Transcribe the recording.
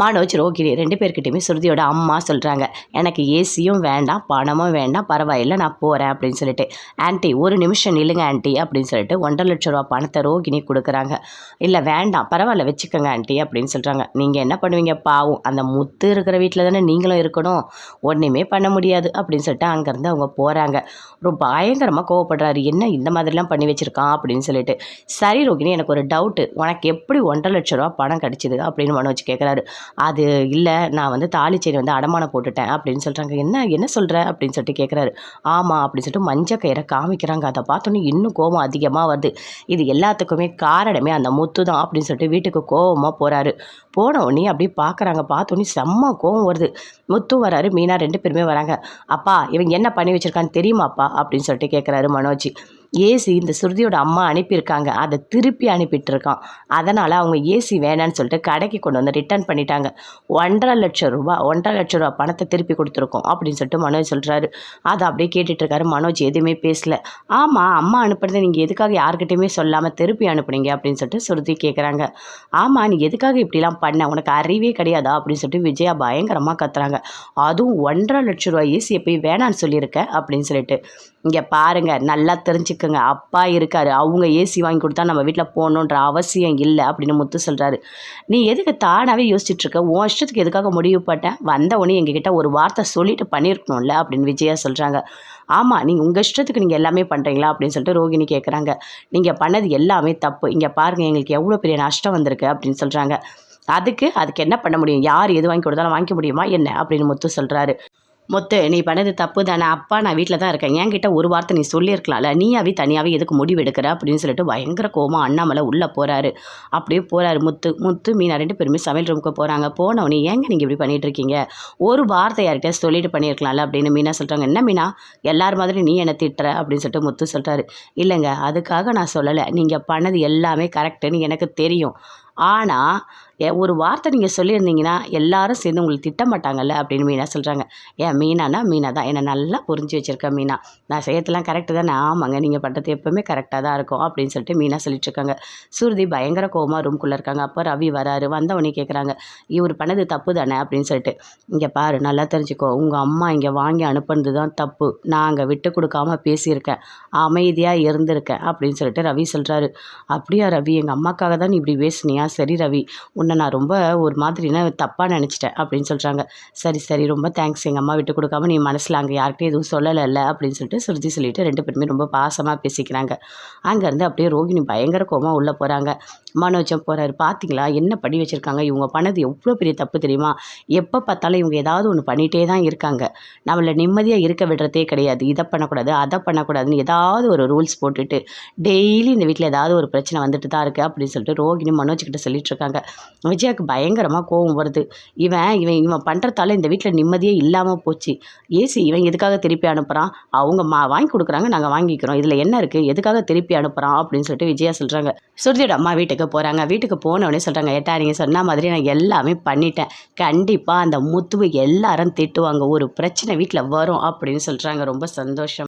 மனோஜ் ரோகிணி ரெண்டு பேர்கிட்டையுமே ஸ்ருதியோட அம்மா சொல்கிறாங்க எனக்கு ஏசியும் வேண்டாம் பணமும் வேண்டாம் பரவாயில்லை நான் போகிறேன் அப்படின்னு சொல்லிட்டு. ஆன்ட்டி ஒரு நிமிஷம் நில்லுங்க ஆன்ட்டி அப்படின்னு சொல்லிட்டு ஒன்றரை லட்ச ரூபா பணத்தை ரோகிணி கொடுக்குறாங்க. இல்லை வேண்டாம் பரவாயில்ல வச்சுக்கோங்க ஆன்ட்டி அப்படின்னு சொல்கிறாங்க நீங்கள் என்ன பண்ணுவீங்க? பாவம் அந்த முத்து இருக்கிற வீட்டில் தானே நீங்களும் இருக்கணும் ஒன்றுமே பண்ண முடியாது அப்படின்னு சொல்லிட்டு அங்கேருந்து அவங்க போகிறாங்க ரொம்ப பயங்கரமாக கோவப்படுறாரு. என்ன இந்த மாதிரிலாம் பண்ணி வச்சுருக்கான் அப்படின்னு சொல்லிட்டு. சரி ரோகிணி எனக்கு ஒரு டவுட்டு உனக்கு எப்படி ஒன்றரை லட்ச ரூபா பணம் கிடச்சிது? அப்படின்னு மனோஜ் கேட்குறாரு அது இல்லை நான் வந்து தாலி செயின் வந்து அடமானம் போட்டுட்டேன் அப்படின்னு சொல்கிறாங்க என்ன என்ன சொல்கிற அப்படின்னு சொல்லிட்டு கேட்குறாரு ஆமாம் அப்படின்னு சொல்லிட்டு மஞ்சள் கயிறை காமிக்கிறாங்க. அதை பார்த்தோன்னே இன்னும் கோபம் அதிகமாக வருது. இது எல்லாத்துக்குமே காரணமே அந்த முத்து தான் அப்படின்னு சொல்லிட்டு வீட்டுக்கு கோபமாக போகிறாரு போன உடனே அப்படியே பார்க்குறாங்க பார்த்தோன்னே செம்ம கோவம் வருது. முத்து வராரு மீனா ரெண்டு பேருமே வராங்க. அப்பா இவங்க என்ன பண்ணி வச்சுருக்கான்னு தெரியுமாப்பா? அப்படின்னு சொல்லிட்டு கேட்குறாரு மனோஜ். ஏசி இந்த சுருதியோட அம்மா அனுப்பியிருக்காங்க. அதை திருப்பி அனுப்பிட்டுருக்கான். அதனால் அவங்க ஏசி வேணான்னு சொல்லிட்டு கடைக்கு கொண்டு வந்து ரிட்டர்ன் பண்ணிட்டாங்க. ஒன்றரை லட்சம் ரூபா ஒன்றரை லட்சம் ரூபா பணத்தை திருப்பி கொடுத்துருக்கோம் அப்படின்னு சொல்லிட்டு மனோஜ் சொல்கிறாரு அதை அப்படியே கேட்டுட்ருக்காரு மனோஜ் எதுவுமே பேசல. ஆமாம் அம்மா அனுப்புறதை நீங்கள் எதுக்காக யாருக்கிட்டையுமே சொல்லாமல் திருப்பி அனுப்புனீங்க அப்படின்னு சொல்லிட்டு சுருதி கேட்குறாங்க ஆமாம் நீ எதுக்காக இப்படிலாம் பண்ண? உனக்கு அறிவே கிடையாதா? அப்படின்னு சொல்லிட்டு விஜயா பயங்கரமாக கத்துறாங்க. அதுவும் ஒன்றரை லட்ச ரூபா ஏசியை போய் வேணான்னு சொல்லியிருக்க அப்படின்னு சொல்லிட்டு. இங்கே பாருங்கள் நல்லா தெரிஞ்சுக்கோங்க. அப்பா இருக்கார். அவங்க ஏசி வாங்கி கொடுத்தா நம்ம வீட்டில் போகணுன்ற அவசியம் இல்லை அப்படின்னு முத்து சொல்கிறாரு நீ எதுக்கு தானாகவே யோசிச்சுட்ருக்க? உன் இஷ்டத்துக்கு எதுக்காக முடிவு பட்டேன் வந்த உடனே எங்ககிட்ட ஒரு வார்த்தை சொல்லிட்டு பண்ணியிருக்கணும்ல அப்படின்னு விஜயா சொல்கிறாங்க ஆமாம் நீங்கள் உங்கள் இஷ்டத்துக்கு நீங்கள் எல்லாமே பண்ணுறீங்களா அப்படின்னு சொல்லிட்டு ரோகிணி கேட்குறாங்க நீங்கள் பண்ணது எல்லாமே தப்பு. இங்கே பாருங்கள் எங்களுக்கு எவ்வளோ பெரிய நஷ்டம் வந்திருக்கு அப்படின்னு சொல்கிறாங்க அதுக்கு அதுக்கு என்ன பண்ண முடியும்? யார் எது வாங்கி கொடுத்தாலும் வாங்கிக்க முடியுமா? என்ன? அப்படின்னு முத்து சொல்கிறாரு முத்து நீ பண்ணது தப்பு தானே அப்பா நான் வீட்டில் தான் இருக்கேன். என்கிட்ட ஒரு வார்த்தை நீ சொல்லியிருக்கலாம்ல. நீயாவே தனியாகவே எதுக்கு முடிவு எடுக்கிற? அப்படின்னு சொல்லிட்டு பயங்கர கோமா அண்ணாமலை உள்ளே போகிறாரு அப்படியே போகிறாரு முத்து. முத்து மீனா ரெண்டு பேருமே சமையல் ரூமுக்கு போகிறாங்க போனவனே ஏங்க நீங்கள் இப்படி பண்ணிகிட்டு இருக்கீங்க? ஒரு வார்த்தை யார்கிட்ட சொல்லிட்டு பண்ணியிருக்கலாம்ல? அப்படின்னு மீனா சொல்கிறாங்க என்ன மீனா? எல்லார் மாதிரி நீ என்ன திட்டுற? அப்படின்னு சொல்லிட்டு முத்து சொல்கிறாரு இல்லைங்க அதுக்காக நான் சொல்லலை. நீங்கள் பண்ணது எல்லாமே கரெக்டுன்னு எனக்கு தெரியும். ஆனால் ஒரு வார்த்தை நீங்கள் சொல்லியிருந்தீங்கன்னா எல்லாரும் சேர்ந்து உங்களுக்கு திட்ட மாட்டாங்கல்ல அப்படின்னு மீனா சொல்கிறாங்க ஏன் மீனானா மீனா தான். என்னை நல்லா புரிஞ்சு வச்சுருக்கேன் மீனா. நான் செய்யறதுலாம் கரெக்டு தானே? ஆமாங்க நீங்கள் பண்ணுறது எப்போவுமே கரெக்டாக தான் இருக்கும் அப்படின்னு சொல்லிட்டு மீனா சொல்லிட்டுருக்காங்க. சுருதி பயங்கர கோவமாக ரூம்குள்ளே இருக்காங்க. அப்போ ரவி வராரு. வந்தவனே கேட்குறாங்க இவர் பண்ணது தப்பு தானே? அப்படின்னு சொல்லிட்டு. இங்கே பாரு நல்லா தெரிஞ்சுக்கோ. உங்கள் அம்மா இங்கே வாங்கி அனுப்புனது தான் தப்பு. நான் அங்கே விட்டு கொடுக்காம பேசியிருக்கேன். அமைதியாக இருந்திருக்கேன். அப்படின்னு சொல்லிட்டு ரவி சொல்கிறாரு அப்படியா ரவி? எங்கள் அம்மாக்காக தான் நீ இப்படி பேசுனியா? சரி ரவி உன்னை நான் ரொம்ப ஒரு மாதிரினா தப்பாக நினச்சிட்டேன் அப்படின்னு சொல்கிறாங்க சரி சரி ரொம்ப தேங்க்ஸ் எங்கள் அம்மா விட்டு கொடுக்காம நீ மனசில் அங்கே யார்கிட்டையும் எதுவும் சொல்லலைல்ல அப்படின்னு சொல்லிட்டு சுருதி சொல்லிட்டு ரெண்டு பேருமே ரொம்ப பாசமாக பேசிக்கிறாங்க. அங்கேருந்து அப்படியே ரோகிணி பயங்கர கோபமாக உள்ளே போகிறாங்க மனோஜம் போகிறாரு பார்த்தீங்களா என்ன பண்ணி வச்சுருக்காங்க? இவங்க பண்ணது எவ்வளோ பெரிய தப்பு தெரியுமா? எப்போ பார்த்தாலும் இவங்க ஏதாவது ஒன்று பண்ணிகிட்டே தான் இருக்காங்க. நம்மளை நிம்மதியாக இருக்க விடுறதே கிடையாது. இதை பண்ணக்கூடாது அதை பண்ணக்கூடாதுன்னு ஏதாவது ஒரு ரூல்ஸ் போட்டுட்டு டெய்லி இந்த வீட்டில் ஏதாவது ஒரு பிரச்சனை வந்துட்டு தான் இருக்குது அப்படின்னு சொல்லிட்டு ரோகிணி மனோஜ்கிட்ட சொல்லிட்டு இருக்காங்க விஜயாவுக்கு பயங்கரமாக கோவம் வருது. இவன் இவன் இவன் பண்ணுறதால இந்த வீட்டில் நிம்மதியே இல்லாமல் போச்சு. ஏசி இவன் எதுக்காக திருப்பி அனுப்புகிறான் அவங்க மா வாங்கி கொடுக்குறாங்க நாங்கள் வாங்கிக்கிறோம். இதில் என்ன இருக்குது எதுக்காக திருப்பி அனுப்புகிறான் அப்படின்னு சொல்லிட்டு விஜயா சொல்கிறாங்க சுருதியோட அம்மா வீட்டுக்கு போகிறாங்க வீட்டுக்கு போனவொடனே சொல்கிறாங்க ஏட்டா நீங்கள் சொன்ன மாதிரி நான் எல்லாமே பண்ணிட்டேன். கண்டிப்பாக அந்த முத்துவை எல்லாரும் திட்டுவாங்க. ஒரு பிரச்சனை வீட்டில் வரும் அப்படின்னு சொல்கிறாங்க ரொம்ப சந்தோஷம்.